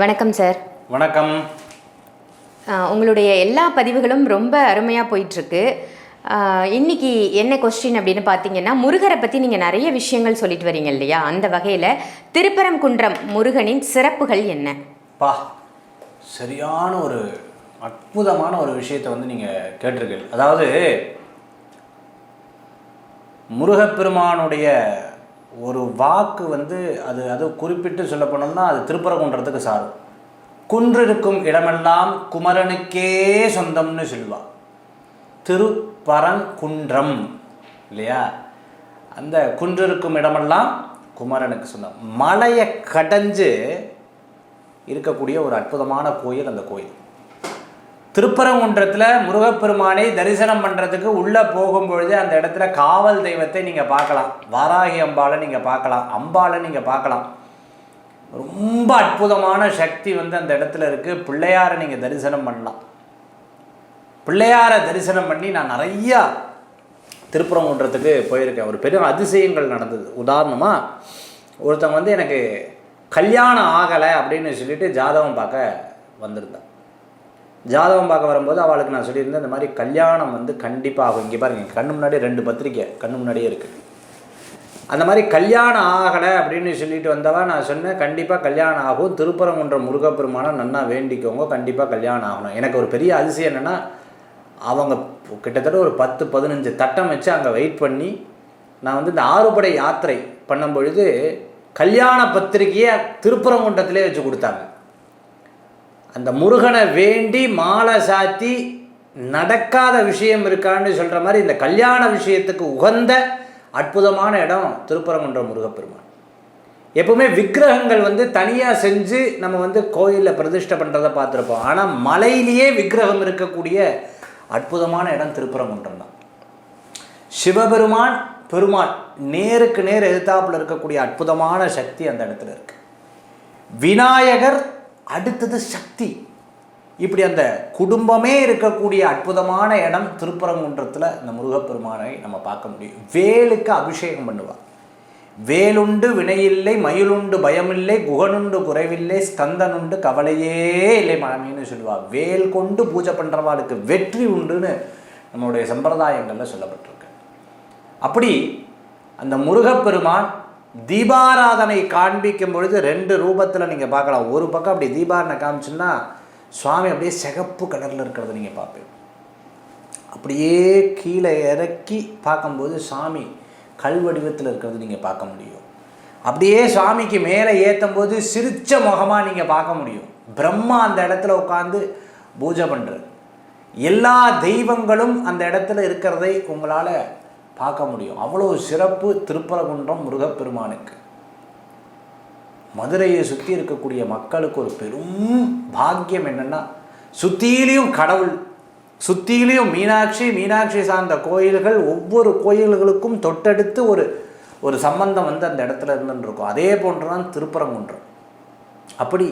வணக்கம் சார். வணக்கம். உங்களுடைய எல்லா பதிவுகளும் ரொம்ப அருமையாக போயிட்டுருக்கு. இன்னைக்கு என்ன கொஸ்டின் அப்படின்னு பார்த்தீங்கன்னா முருகரை பற்றி நீங்கள் நிறைய விஷயங்கள் சொல்லிட்டு வரீங்க இல்லையா? அந்த வகையில் திருப்பரங்குன்றம் முருகனின் சிறப்புகள் என்ன? பா சரியான ஒரு அற்புதமான ஒரு விஷயத்தை வந்து நீங்கள் கேட்டிருக்கீங்க. அதாவது முருகப்பெருமானுடைய ஒரு வாக்கு வந்து அது அது குறிப்பிட்டு சொல்ல போனோம்னா அது திருப்பரங்குன்றத்துக்கு சாரும். குன்றிருக்கும் இடமெல்லாம் குமரனுக்கே சொந்தம்னு சொல்லுவா. திருப்பரங்குன்றம் இல்லையா? அந்த குன்றிருக்கும் இடமெல்லாம் குமரனுக்கு சொந்தம். மலையை கடைஞ்சு இருக்கக்கூடிய ஒரு அற்புதமான கோயில் அந்த கோயில். திருப்பரங்குன்றத்தில் முருகப்பெருமானை தரிசனம் பண்ணுறதுக்கு உள்ளே போகும்பொழுது அந்த இடத்துல காவல் தெய்வத்தை நீங்கள் பார்க்கலாம். வாராகி அம்பாளை நீங்கள் பார்க்கலாம். அம்பாளை நீங்கள் பார்க்கலாம். ரொம்ப அற்புதமான சக்தி வந்து அந்த இடத்துல இருக்குது பிள்ளையாரை நீங்கள் தரிசனம் பண்ணலாம். பிள்ளையாரை தரிசனம் பண்ணி நான் நிறையா திருப்பரங்குன்றத்துக்கு போயிருக்கேன். ஒரு பெரிய அதிசயங்கள் நடந்தது. உதாரணமாக ஒருத்தன் வந்து எனக்கு கல்யாணம் ஆகலை அப்படின்னு சொல்லிட்டு ஜாதகம் பார்க்க வந்திருந்தான். ஜாதகம் பார்க்க வரும்போது அவளுக்கு நான் சொல்லியிருந்தேன் இந்த மாதிரி கல்யாணம் வந்து கண்டிப்பாக ஆகும். இங்கே பாருங்க கண்ணு முன்னாடியே ரெண்டு பத்திரிக்கை கண்ணு முன்னாடியே இருக்குது அந்த மாதிரி கல்யாணம் ஆகலை அப்படின்னு சொல்லிட்டு வந்தவா நான் சொன்னேன் கண்டிப்பாக கல்யாணம் ஆகும். திருப்பரங்குன்ற முருகப்பெருமானை நன்னா வேண்டிக்கோங்க கண்டிப்பாக கல்யாணம் ஆகணும். எனக்கு ஒரு பெரிய அதிசயம் என்னென்னா அவங்க கிட்டத்தட்ட ஒரு பத்து பதினஞ்சு தட்டம் வச்சு அங்கே வெயிட் பண்ணி நான் வந்து இந்த ஆறுபடை யாத்திரை பண்ணும் பொழுது கல்யாண பத்திரிக்கையை திருப்பரங்குன்றத்திலே வச்சு கொடுத்தாங்க. அந்த முருகனை வேண்டி மாலை சாத்தி நடக்காத விஷயம் இருக்கான்னு சொல்கிற மாதிரி இந்த கல்யாண விஷயத்துக்கு உகந்த அற்புதமான இடம் திருப்பரங்குன்ற முருகப்பெருமான். எப்பவுமே விக்கிரகங்கள் வந்து தனியாக செஞ்சு நம்ம வந்து கோயிலில் பிரதிஷ்டை பண்ணுறதை பார்த்துருப்போம். ஆனால் மலையிலேயே விக்கிரகம் இருக்கக்கூடிய அற்புதமான இடம் திருப்பரங்குன்றம் தான். சிவபெருமான் பெருமான் நேருக்கு நேர் எதிர்த்தாப்புல இருக்கக்கூடிய அற்புதமான சக்தி அந்த இடத்துல இருக்குது விநாயகர் அடுத்தது சக்தி. இப்படி அந்த குடும்பமே இருக்கக்கூடிய அற்புதமான இடம் திருப்பரங்குன்றத்தில் இந்த முருகப்பெருமானை நம்ம பார்க்க முடியும். வேலுக்கு அபிஷேகம் பண்ணுவார். வேலுண்டு வினையில்லை மயிலுண்டு பயமில்லை குகனுண்டு குறைவில்லை ஸ்கந்தனுண்டு கவலையே இல்லை மனமேன்னு சொல்லுவாள் வேல் கொண்டு பூஜை பண்ணுறவாளுக்கு வெற்றி உண்டுன்னு நம்மளுடைய சம்பிரதாயங்களில் சொல்லப்பட்டிருக்கு. அப்படி அந்த முருகப்பெருமான் தீபாராதனை காண்பிக்கும் பொழுது ரெண்டு ரூபத்தில் நீங்கள் பார்க்கலாம். ஒரு பக்கம் அப்படி தீபாரனை காமிச்சுன்னா சுவாமி அப்படியே சிகப்பு கலரில் இருக்கிறத நீங்கள் பார்ப்பீங்க. அப்படியே கீழே இறக்கி பார்க்கும்போது சாமி கல் வடிவத்தில் இருக்கிறது நீங்கள் பார்க்க முடியும். அப்படியே சுவாமிக்கு மேலே ஏற்றும் போது சிரிச்ச முகமாக நீங்கள் பார்க்க முடியும். பிரம்மா அந்த இடத்துல உட்காந்து பூஜை பண்ணுறது எல்லா தெய்வங்களும் அந்த இடத்துல இருக்கிறதை உங்களால் பார்க்க முடியும். அவ்வளோ சிறப்பு திருப்பரங்குன்றம் முருகப்பெருமானுக்கு. மதுரையை சுற்றி இருக்கக்கூடிய மக்களுக்கு ஒரு பெரும் பாக்கியம் என்னென்னா சுற்றிலையும் கடவுள் சுற்றிலையும் மீனாட்சி மீனாட்சி சார்ந்த கோயில்கள் ஒவ்வொரு கோயில்களுக்கும் தொட்டடுத்து ஒரு ஒரு சம்பந்தம் வந்து அந்த இடத்துல இருந்துன்னு இருக்கும் அதே போன்று தான் திருப்பரங்குன்றம். அப்படி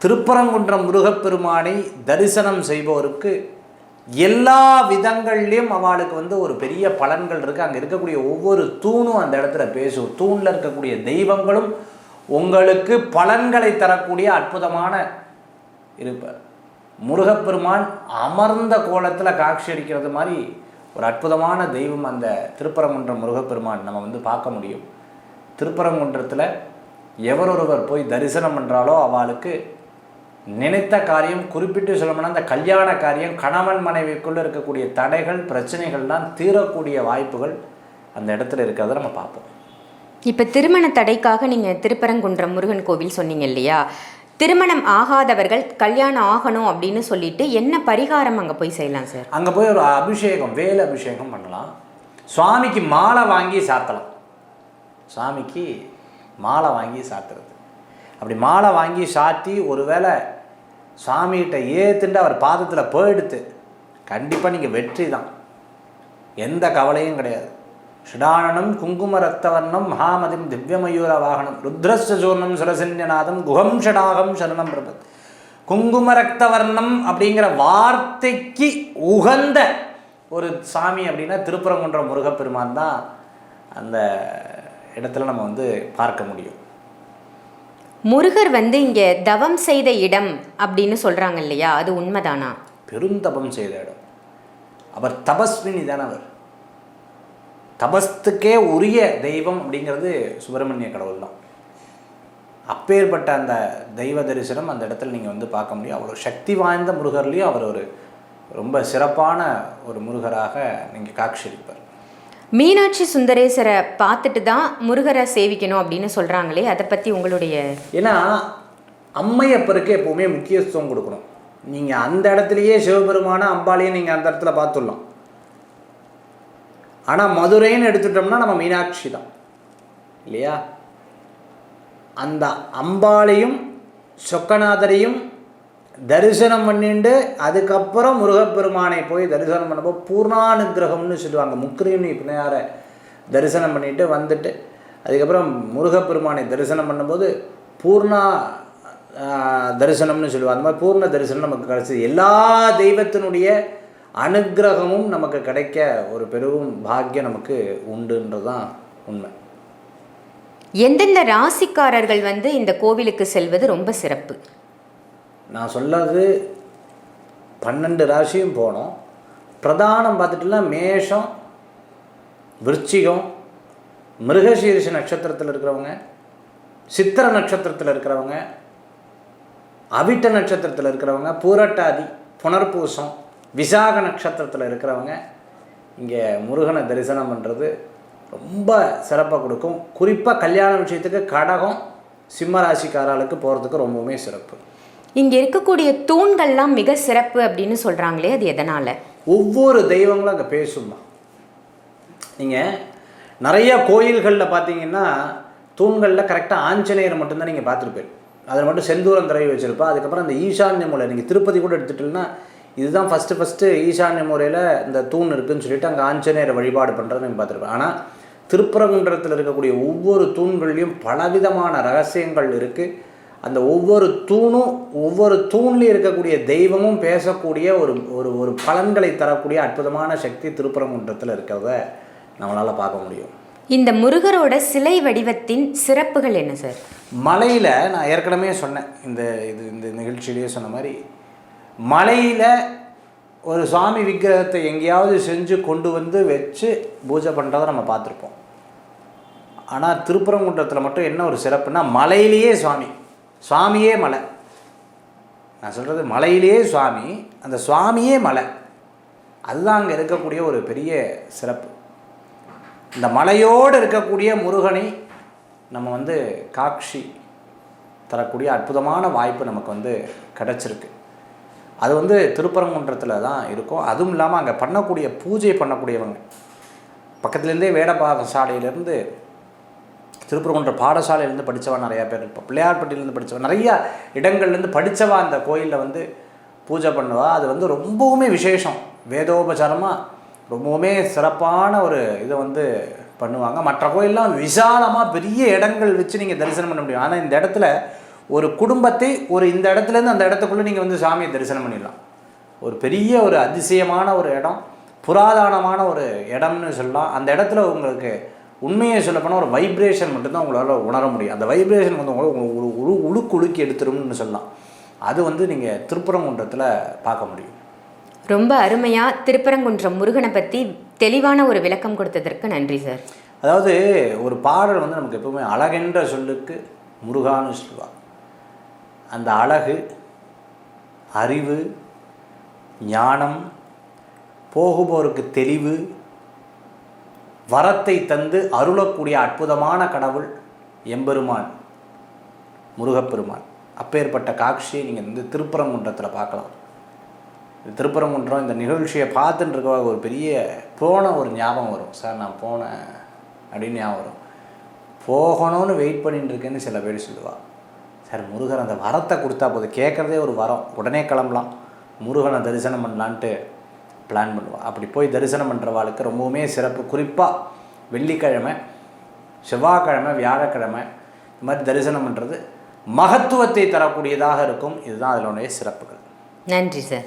திருப்பரங்குன்றம் முருகப்பெருமானை தரிசனம் செய்பவருக்கு எல்லா விதங்கள்லேயும் அவளுக்கு வந்து ஒரு பெரிய பலன்கள் இருக்குது அங்கே இருக்கக்கூடிய ஒவ்வொரு தூணும் அந்த இடத்துல பேசும். தூணில் இருக்கக்கூடிய தெய்வங்களும் உங்களுக்கு பலன்களை தரக்கூடிய அற்புதமான இருப்பார். முருகப்பெருமான் அமர்ந்த கோலத்தில் காட்சி அடிக்கிறது மாதிரி ஒரு அற்புதமான தெய்வம் அந்த திருப்பரங்குன்றம் முருகப்பெருமான் நம்ம வந்து பார்க்க முடியும். திருப்பரங்குன்றத்தில் எவரொருவர் போய் தரிசனம் பண்ணுறாலோ அவளுக்கு நினைத்த காரியம் குறிப்பிட்டு சொல்லணும்னா அந்த கல்யாண காரியம் கணவன் மனைவிக்குள்ளே இருக்கக்கூடிய தடைகள் பிரச்சனைகள்லாம் தீரக்கூடிய வாய்ப்புகள் அந்த இடத்துல இருக்கிறத நம்ம பார்ப்போம். இப்போ திருமண தடைக்காக நீங்கள் திருப்பரங்குன்றம் முருகன் கோவில் சொன்னீங்க இல்லையா? திருமணம் ஆகாதவர்கள் கல்யாணம் ஆகணும் அப்படின்னு சொல்லிட்டு என்ன பரிகாரம் அங்கே போய் செய்யலாம் சார்? அங்கே போய் ஒரு அபிஷேகம் வேல் அபிஷேகம் பண்ணலாம். சுவாமிக்கு மாலை வாங்கி சாத்தலாம். சுவாமிக்கு மாலை வாங்கி சாத்துறது. அப்படி மாலை வாங்கி சாத்தி ஒருவேளை சாமிகிட்ட ஏத்துண்டு அவர் பாதத்தில் போயிடுத்து. கண்டிப்பாக நீங்கள் வெற்றி தான். எந்த கவலையும் கிடையாது. ஷிடானனம் குங்கும ரத்தவர்ணம் மகாமதிம் திவ்யமயூர வாகனம் ருத்ரஸ்ய சூர்ணம் சுரசன்யநாதம் குகம் ஷடாகம் சரணம் பிரபத். குங்கும ரத்தவர்ணம் அப்படிங்கிற வார்த்தைக்கு உகந்த ஒரு சாமி அப்படின்னா திருப்பரங்குன்றம் முருகப்பெருமான் தான் அந்த இடத்துல நம்ம வந்து பார்க்க முடியும். முருகர் வந்து இங்கே தவம் செய்த இடம் அப்படின்னு சொல்கிறாங்க இல்லையா? அது உண்மைதானா? பெருந்தபம் செய்த இடம். அவர் தபஸ்வினி தானே அவர். தபஸ்துக்கே உரிய தெய்வம் அப்படிங்கிறது சுப்பிரமணிய கடவுள் தான். அப்பேற்பட்ட அந்த தெய்வ தரிசனம் அந்த இடத்துல நீங்கள் வந்து பார்க்க முடியும். அவ்வளோ சக்தி வாய்ந்த முருகர்லேயும் அவர் ஒரு ரொம்ப சிறப்பான ஒரு முருகராக நீங்கள் காட்சியளிப்பார். மீனாட்சி சுந்தரேசரை பார்த்துட்டு தான் முருகரை சேவிக்கணும் அப்படின்னு சொல்கிறாங்களே அதை பற்றி உங்களுடைய ஏன்னா அம்மையப்பருக்கு எப்போவுமே முக்கியத்துவம் கொடுக்கணும். நீங்கள் அந்த இடத்துலையே சிவபெருமான அம்பாலையும் நீங்கள் அந்த இடத்துல பார்த்துடலாம். ஆனால் மதுரைன்னு எடுத்துட்டோம்னா நம்ம மீனாட்சி தான். இல்லையா? அந்த அம்பாளையும் சொக்கநாதரையும் தரிசனம் பண்ணிட்டு அதுக்கப்புறம் முருகப்பெருமானை போய் தரிசனம் பண்ணப்போ பூர்ணானுகிரகம்னு சொல்லுவாங்க முக்கிரின்னு பிள்ளையாரை தரிசனம் பண்ணிட்டு வந்துட்டு அதுக்கப்புறம் முருகப்பெருமானை தரிசனம் பண்ணும்போது பூர்ணா தரிசனம்னு சொல்லுவாங்க. அந்த மாதிரி பூர்ண தரிசனம் நமக்கு கிடச்சிது. எல்லா தெய்வத்தினுடைய அனுக்கிரகமும் நமக்கு கிடைக்க ஒரு பெரும் பாக்கியம் நமக்கு உண்டுன்றது தான் உண்மை. எந்தெந்த ராசிக்காரர்கள் வந்து இந்த கோவிலுக்கு செல்வது ரொம்ப சிறப்பு? நான் சொல்லது பன்னெண்டு ராசியும் போனோம். பிரதானம் பார்த்துட்டுனா மேஷம் விருச்சிகம் மிருகசீரிஷ நட்சத்திரத்தில் இருக்கிறவங்க சித்திர நட்சத்திரத்தில் இருக்கிறவங்க அவிட்ட நட்சத்திரத்தில் இருக்கிறவங்க பூரட்டாதி புனர்பூசம் விசாக நட்சத்திரத்தில் இருக்கிறவங்க இங்கே முருகனை தரிசனம் பண்ணுறது ரொம்ப சிறப்பாக கொடுக்கும். குறிப்பாக கல்யாண விஷயத்துக்கு கடகம் சிம்ம ராசிக்காரர்களுக்கு போகிறதுக்கு ரொம்பவுமே சிறப்பு. இங்கே இருக்கக்கூடிய தூண்கள்லாம் மிக சிறப்பு அப்படின்னு சொல்கிறாங்களே அது எதனால்? ஒவ்வொரு தெய்வங்களும் அங்கே பேசும்மா. நீங்கள் நிறைய கோயில்களில் பார்த்தீங்கன்னா தூண்களில் கரெக்டாக ஆஞ்சநேயர் மட்டும்தான் நீங்கள் பார்த்துருப்பேன் அதில் மட்டும் செந்தூரம் திரை வச்சுருப்பா. அதுக்கப்புறம் அந்த ஈசான்ய மூலை நீங்கள் திருப்பதி கூட எடுத்துட்டீங்கன்னா இதுதான் ஃபஸ்ட்டு ஃபஸ்ட்டு ஈசான்ய முறையில் இந்த தூண் இருக்குதுன்னு சொல்லிட்டு அங்கே ஆஞ்சநேயரை வழிபாடு பண்ணுறதை நீங்கள் பார்த்துருப்பேன் ஆனால் திருப்பரங்குன்றத்தில் இருக்கக்கூடிய ஒவ்வொரு தூண்கள்லையும் பலவிதமான ரகசியங்கள் இருக்குது அந்த ஒவ்வொரு தூணும் ஒவ்வொரு தூண்லேயும் இருக்கக்கூடிய தெய்வமும் பேசக்கூடிய ஒரு ஒரு ஒரு பலன்களை தரக்கூடிய அற்புதமான சக்தி திருப்பரங்குன்றத்தில் இருக்கிறத நம்மளால் பார்க்க முடியும். இந்த முருகரோட சிலை வடிவத்தின் சிறப்புகள் என்ன சார்? மலையில் நான் ஏற்கனவே சொன்னேன் இந்த இது இந்த நிகழ்ச்சியிலேயே சொன்ன மாதிரி மலையில் ஒரு சுவாமி விக்கிரகத்தை எங்கேயாவது செஞ்சு கொண்டு வந்து வச்சு பூஜை பண்ணுறதை நம்ம பார்த்துருப்போம். ஆனால் திருப்பரங்குன்றத்தில் மட்டும் என்ன ஒரு சிறப்புனா மலையிலேயே சுவாமி சுவாமியே மலை. நான் சொல்கிறது மலையிலேயே சுவாமி அந்த சுவாமியே மலை. அதுதான் அங்கே இருக்கக்கூடிய ஒரு பெரிய சிறப்பு. இந்த மலையோடு இருக்கக்கூடிய முருகனை நம்ம வந்து காட்சி தரக்கூடிய அற்புதமான வாய்ப்பு நமக்கு வந்து கிடச்சிருக்கு. அது வந்து திருப்பரங்குன்றத்தில் தான் இருக்கும். அதுவும் இல்லாமல் அங்கே பண்ணக்கூடிய பூஜை பண்ணக்கூடியவங்க. பக்கத்துலேருந்தே வேடபாக சாலையிலேருந்து திருப்பரங்குன்ற பாடசாலையிலேருந்து படித்தவன் நிறையா பேர் இருப்பா. பிள்ளையார்பட்டியிலேருந்து படித்தவன் நிறையா இடங்கள்லேருந்து படித்தவா அந்த கோயிலில் வந்து பூஜை பண்ணுவா. அது வந்து ரொம்பவுமே விசேஷம். வேதோபசாரமாக ரொம்பவுமே சிறப்பான ஒரு இதை வந்து பண்ணுவாங்க. மற்ற கோயிலெலாம் விசாலமாக பெரிய இடங்கள் வச்சு நீங்கள் தரிசனம் பண்ண முடியும். ஆனால் இந்த இடத்துல ஒரு குடும்பத்தை ஒரு இந்த இடத்துலேருந்து அந்த இடத்துக்குள்ளே நீங்கள் வந்து சாமியை தரிசனம் பண்ணிடலாம். ஒரு பெரிய ஒரு அதிசயமான ஒரு இடம் புராதனமான ஒரு இடம்னு சொல்லலாம். அந்த இடத்துல உங்களுக்கு உண்மையை சொல்லப்போனால் ஒரு வைப்ரேஷன் மட்டும்தான் உங்களால் உணர முடியும். அந்த வைப்ரேஷன் வந்து உங்களை உங்க- உரு உரு உழுக்கு உலுக்கி எடுத்துரும்னு சொல்லலாம். அது வந்து நீங்கள் திருப்பரங்குன்றத்தில் பார்க்க முடியும். ரொம்ப அருமையாக திருப்பரங்குன்றம் முருகனை பற்றி தெளிவான ஒரு விளக்கம் கொடுத்ததற்கு நன்றி சார். அதாவது ஒரு பாடல் வந்து நமக்கு எப்பவுமே அழகென்ற சொல்லுக்கு முருகான்னு சொல்லுவாங்க அந்த அழகு அறிவு ஞானம் போகுபோருக்கு தெளிவு வரத்தை தந்து அருளக்கூடிய அற்புதமான கடவுள் எம்பெருமான் முருகப்பெருமான். அப்பேற்பட்ட காட்சியை நீங்கள் வந்து திருப்பரங்குன்றத்தில் பார்க்கலாம். திருப்பரங்குன்றம் இந்த நிகழ்ச்சியை பார்த்துட்டு இருக்க ஒரு பெரிய போன ஒரு ஞாபகம் வரும். சார் நான் போனேன் அப்படின்னு ஞாபகம் வரும். போகணும்னு வெயிட் பண்ணிட்டு இருக்கேன்னு சில பேர் சொல்லுவாள் சார் முருகன் அந்த வரத்தை கொடுத்தா போதும். கேட்குறதே ஒரு வரம். உடனே கிளம்பலாம். முருகனை தரிசனம் பண்ணலான்ட்டு பிளான் பண்ணுவாள் அப்படி போய் தரிசனம் பண்ணுறவாளுக்கு ரொம்பவுமே சிறப்பு. குறிப்பாக வெள்ளிக்கிழமை செவ்வாய்க்கிழமை வியாழக்கிழமை இந்த மாதிரி தரிசனம் பண்ணுறது மகத்துவத்தை தரக்கூடியதாக இருக்கும். இதுதான் அதனுடைய சிறப்புகள். நன்றி சார்.